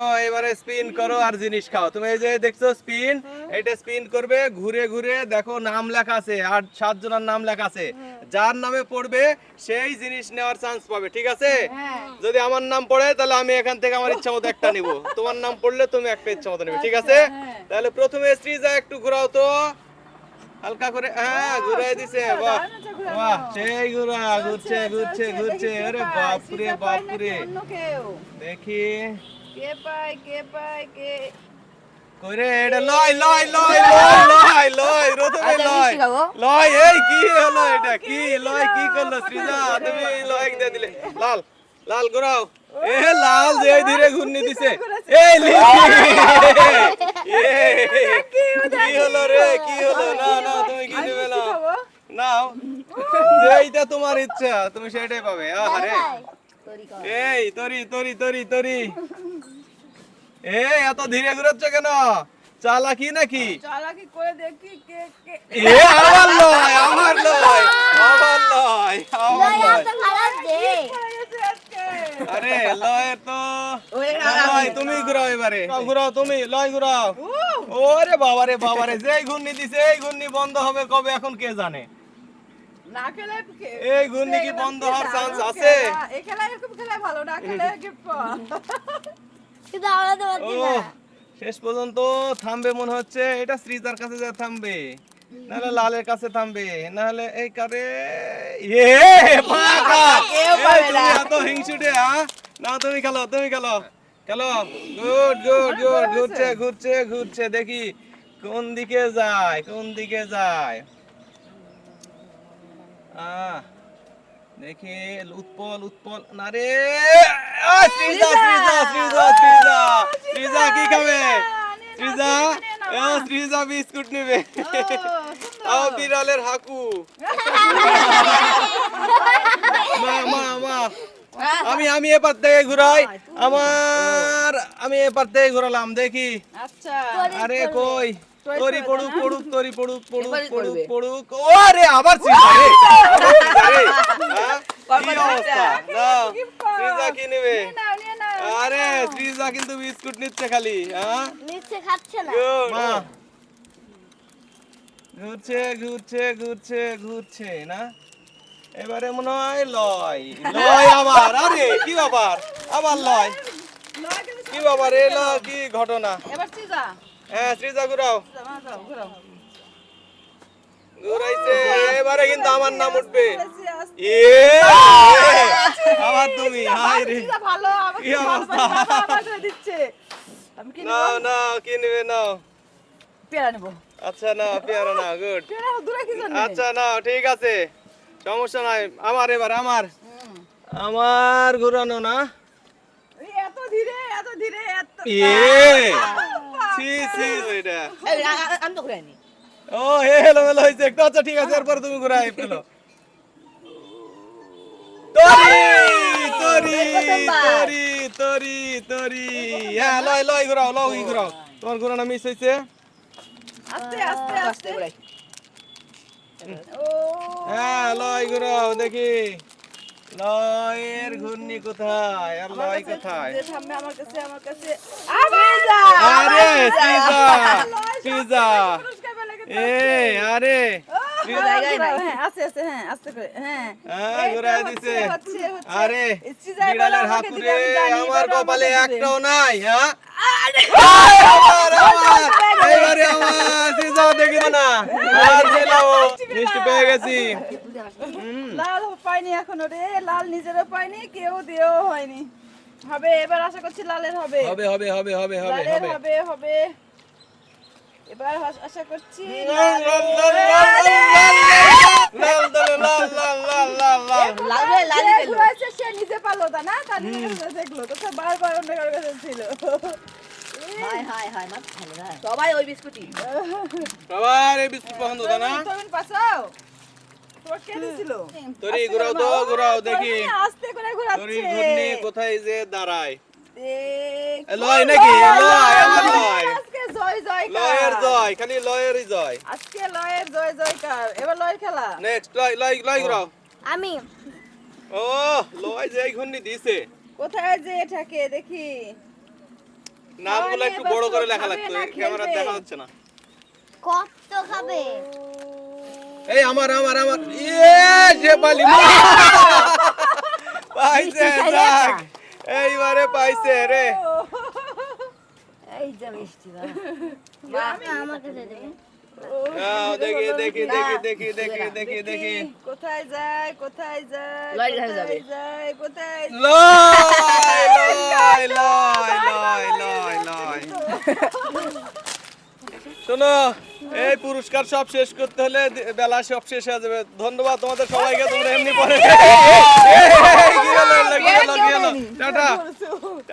এবারে স্পিন করো আর জিনিস খাও। তুমি এই যে দেখছ স্পিন এটা স্পিন করবে ঘুরে ঘুরে দেখো নাম লেখা আছে আর সাত জনের নাম লেখা আছে। যার নামে পড়বে সেই জিনিস নেওয়ার চান্স পাবে ঠিক আছে? যদি আমার নাম পড়ে তাহলে আমি এখান থেকে আমার ইচ্ছা মতো একটা নিব। তোমার নাম পড়লে তুমি একটা ইচ্ছা মতো নেবে ঠিক আছে? তাহলে প্রথমে শ্রীজা একটু ঘোরাও তো। হালকা করে হ্যাঁ ঘুরাই দিছে বাহ। বাহ সেই ঘুরা ঘুরছে ঘুরছে ঘুরছে। আরে বাপরে বাপরে। দেখি। কে পায় কে পায় কে? কইরে এটা লয় লয় লয় লয় লয় লয় প্রথমে লয়। লয় এই কি হলো এটা? কি লয় কি করল সৃজা? তুমি লয় দিয়ে দিলে। লাল লাল ঘোরাও। এ লাল যে ধীরে ঘূর্ণি দিছে। এই কি হলো রে কি হলো? না না তুমি কি নেবে না? নাও। যেইটা তোমার ইচ্ছা তুমি সেটাই পাবে। আরে এই তরি তরি তরি তরি। এত ধীরে ঘুরাচ্ছ কেন? চালাকি নাকি? চালাকি করে দেখি কে কে। এ আমার লয় আমার লয় আমার লয় আমার আরে লয় তো। লয় তুমি ঘুরাও এবারে। ঘুরাও তুমি লয় ঘুরাও। ওরে বাবারে বাবারে যেই ঘূর্ণি দিছে এই ঘূর্ণি বন্ধ হবে কবে এখন কে জানে? না খেলে এই ঘূর্ণি কি বন্ধ হওয়ার চান্স আছে? এই খেলা এরকম খেলা ভালো না খেলে গিফট কিন্তু আমরা পারছি না। শেষ পর্যন্ত থামবে মনে হচ্ছে। এটা শ্রীজার কাছে যা থামবে নাহলে লালের কাছে থামবে নাহলে এই কারে এ পাকা কেউ পাবে না। এত হিংসুটে হ্যাঁ? না তুমি খেলো তুমি খেলো খেলো। গুড গুড গুড ঘুরছে ঘুরছে ঘুরছে দেখি কোন দিকে যায় কোন দিকে যায়। আহ দেখি উৎপল উৎপল না রে আহ, শ্রীজা শ্রীজা শ্রীজা শ্রীজা শ্রীজা কি খাবে। শ্রীজা এ, শ্রীজা বিস্কুট নেবে। আও বিড়ালের হাকু। মা মা মা। আমি আমি এপার থেকে ঘুরাই। আমার আমি এপার থেকে ঘুরালাম দেখি। আচ্ছা। আরে কই? তরি পড়ুক পড়ুক তরি পড়ুক পড়ুক পড়ুক পড়ুক। ও আরে আবার শ্রীজা রে আবার শ্রীজা রে হ্যাঁ? কি অবস্থা? না শ্রীজা কি নেবে? আরে শ্রীজা কিন্তু বিস্কুট নিচ্ছে খালি হ্যাঁ? নিচে খাচ্ছে না। মা। ঘুরছে ঘুরছে ঘুরছে ঘুরছে না? এবারে মনে হয় লয়। লয় আবার আরে কি ব্যাপার? আবার লয়। কি ব্যাপার এলো কি ঘটনা? এবার চিজা হ্যাঁ শ্রীজা ঘুরাও। ঘুরাইছে এবারে কিন্তু আমার নাম উঠবে। এ আবার তুমি হাই রে। চিজা ভালো আমাকে কি ভালো অবস্থা? আমার দিচ্ছে। আমি কি নাও নাও কি নেবে নাও পেয়ারা নেব। আচ্ছা পেয়ারা না গুড। পেয়ারা দূরে কি জন্য? আচ্ছা নাও ঠিক আছে। সমস্যা নাই আমার এবার আমার। আমার ঘুরানো না? এত ধীরে এত ধীরে এত এ সি সি এটা। আমি তো ঘুরে ও হে হেলো হেলো হয়েছে। একটু আচ্ছা ঠিক আছে এরপর তুমি ঘুরাই ফেলো। তরি তরি তরি তরি। হ্যাঁ লয় লয় ঘুরাও লয় ঘুরাও। তোমার ঘুরানো মিস হয়েছে আস্তে আস্তে আস্তে। হ্যাঁ লয় ঘুরাও দেখি। লয়ের ঘূর্ণি কোথায়? আর লয় কোথায়? সামনে আমার কাছে আমার কাছে। আরে পেলে কিন্তু এ আরে জায়গায় নাই। হ্যাঁ আস্তে আস্তে হ্যাঁ আস্তে করে হ্যাঁ। হ্যাঁ এই তো ঘুরাই হচ্ছে, দিছে। হচ্ছে, হচ্ছে। আরে বিড়ালের বলো আমাকে হাতুড়ে দিবে, আমি জানি, আমার কপালে একটাও নাই হ্যাঁ? আমার, আমার, এবারে আমার সিজা দেখি না। আর দিলাও মিষ্টি পেয়ে গেছি। লাল পাইনি এখনও রে লাল নিজেরও পাইনি কেউ দিয়েও হয়নি। হবে এবার আশা করছি লালের হবে। হবে হবে হবে হবে হবে হবে। এবার আশা করছি লাল, লাল। লাল হয়ে লাল যে পেল ঘুরাইছে সে নিজে পারল তা না? তার নিজের দেখল। তো বারবার অন্য কারোর কাছে ছিল। হাই হাই হাই মা সবাই ওই বিস্কুটই। সবার এই বিস্কুট পছন্দ তাই না? তুমি পাসাও তোর কে দিছিল তরি ঘুরাও তো ঘুরাও দেখি। আস্তে করে তরি ঘুরাচ্ছে ঘূর্ণি কোথায় যে দাঁড়ায়। লয় নাকি? লয়, আমার লয়। লয়ের জয় খালি লয়েরই জয়। আজকে লয়ের জয় জয়কার। এবার লয়ের খেলা। নেক্সট লয় লয় লয় ঘুরাও। আমি। ও লয় যে ঘূর্ণি দিছে। কোথায় যে থাকে দেখি। নামগুলো একটু বড় করে লেখা লাগতো না ক্যামেরা? দেখা হচ্ছে না। কত খাবে? এই আমার আমার আমার। ইয়ে যে বালি পাইছে যাক। এইবারে পাইছে রে। এই যে মিষ্টি বা আমাকে দিয়ে দেবে দেখি দেখি দেখি দেখি দেখি দেখি দেখি। কোথায় যায় কোথায় যায় লয় ঘরে যাবে। কোথায় যায় কোথায় লয় লয় লয় লয় লয় লয়। শোনো এই পুরস্কার সব শেষ করতে হলে বেলা সব শেষ হয়ে যাবে। ধন্যবাদ তোমাদের সবাইকে তোমরা এমনি পরে? টাটা।